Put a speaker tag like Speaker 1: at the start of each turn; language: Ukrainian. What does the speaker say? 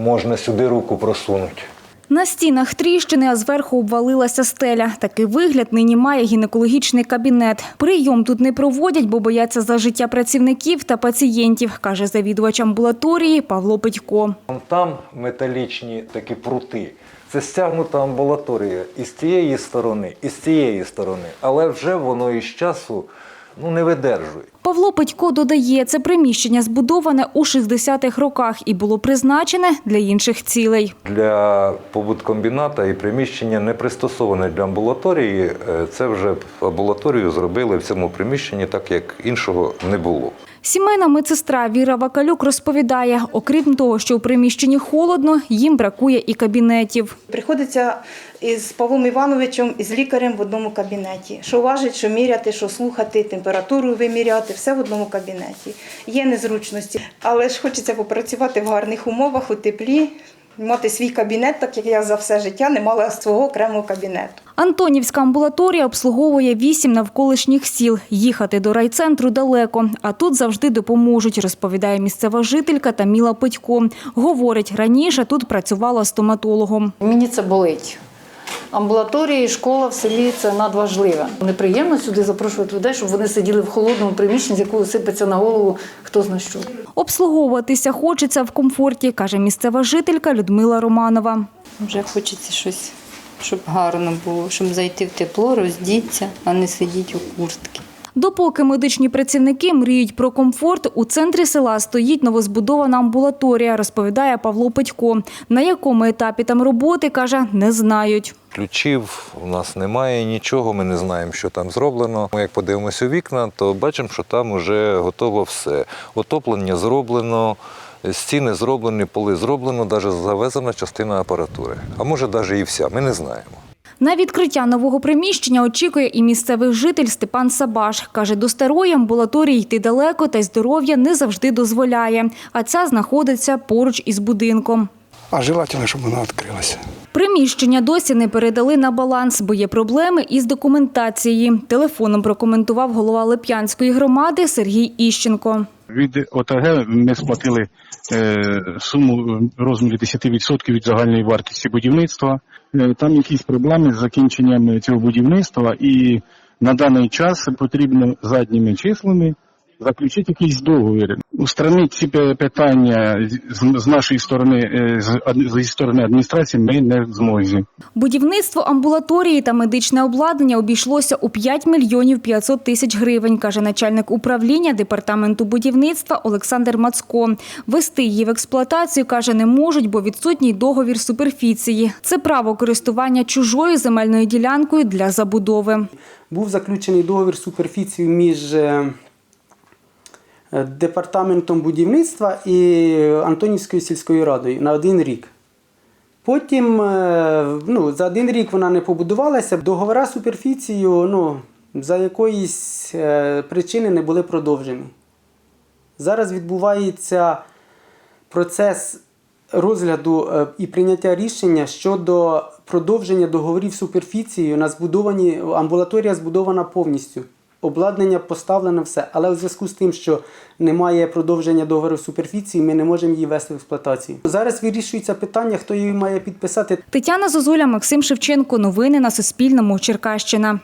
Speaker 1: можна сюди руку просунути.
Speaker 2: На стінах тріщини, а зверху обвалилася стеля. Такий вигляд нині має гінекологічний кабінет. Прийом тут не проводять, бо бояться за життя працівників та пацієнтів, каже завідувач амбулаторії Павло Петько.
Speaker 1: Там металічні такі прути. Це стягнута амбулаторія і з цієї сторони, і з цієї сторони. Але вже воно із часу ну, не видержує.
Speaker 2: Павло Петько додає, це приміщення збудоване у 60-х роках і було призначене для інших цілей.
Speaker 1: Для побуткомбіната і приміщення не пристосоване для амбулаторії. Е, Це вже амбулаторію зробили в цьому приміщенні, так як іншого не було.
Speaker 2: Сімейна медсестра Віра Вакалюк розповідає, окрім того, що у приміщенні холодно, їм бракує і кабінетів.
Speaker 3: Приходиться із Павлом Івановичем, із лікарем в одному кабінеті. Що важить, що міряти, що слухати, температуру виміряти, все в одному кабінеті. Є незручності, але ж хочеться попрацювати в гарних умовах, у теплі, мати свій кабінет, так як я за все життя не мала свого окремого кабінету.
Speaker 2: Антонівська амбулаторія обслуговує вісім навколишніх сіл. Їхати до райцентру далеко, а тут завжди допоможуть, розповідає місцева жителька Таміла Петько. Говорить, раніше тут працювала стоматологом.
Speaker 4: Мені це болить. Амбулаторія і школа в селі це надважливе. Неприємно сюди запрошувати людей, щоб вони сиділи в холодному приміщенні, з якого сипеться на голову хто зна що.
Speaker 2: Обслуговуватися хочеться в комфорті, каже місцева жителька Людмила Романова.
Speaker 5: Вже хочеться щось, щоб гарно було, щоб зайти в тепло, роздіться, а не сидіти у куртці.
Speaker 2: Допоки медичні працівники мріють про комфорт, у центрі села стоїть новозбудована амбулаторія, розповідає Павло Петько. На якому етапі там роботи, каже, не знають.
Speaker 1: Ключів у нас немає нічого, ми не знаємо, що там зроблено. Ми Як подивимося у вікна, то бачимо, що там вже готово все. Отоплення зроблено, стіни зроблені, поли зроблено, навіть завезена частина апаратури. А може, навіть і вся, ми не знаємо.
Speaker 2: На відкриття нового приміщення очікує і місцевий житель Степан Сабаш. Каже, до старої амбулаторії йти далеко та й здоров'я не завжди дозволяє. А ця знаходиться поруч із будинком.
Speaker 6: А желательно, щоб вона відкрилася.
Speaker 2: Приміщення досі не передали на баланс, бо є проблеми із документацією. Телефоном прокоментував голова Лип'янської громади Сергій Іщенко.
Speaker 7: Від ОТГ ми сплатили е, суму в розмірі 10% від загальної вартості будівництва. Е, Там якісь проблеми з закінченням цього будівництва, і на даний час потрібно задніми числами заключити якийсь договір. Устранити ці питання з, з нашої сторони, е, з, сторони адміністрації, ми не в змозі.
Speaker 2: Будівництво амбулаторії та медичне обладнання обійшлося у 5 мільйонів 500 тисяч гривень, каже начальник управління департаменту будівництва Олександр Мацко. Вести її в експлуатацію, каже, не можуть, бо відсутній договір суперфіції. Це право користування чужою земельною ділянкою для забудови.
Speaker 8: був заключений договір суперфіцію між е, департаментом будівництва і Антонівською сільською радою на один рік. Потім е, ну, за один рік вона не побудувалася. Договора суперфіцію ну, за якоїсь е, причини не були продовжені. Зараз відбувається процес розгляду е, і прийняття рішення щодо продовження договорів суперфіцією на збудовані амбулаторія збудована повністю. Обладнання поставлене все. Але у зв'язку з тим, що немає продовження договору суперфіції, ми не можемо її вести в експлуатацію. Зараз вирішується питання, хто її має підписати.
Speaker 2: Тетяна Зозуля, Максим Шевченко. Новини на Суспільному. Черкащина.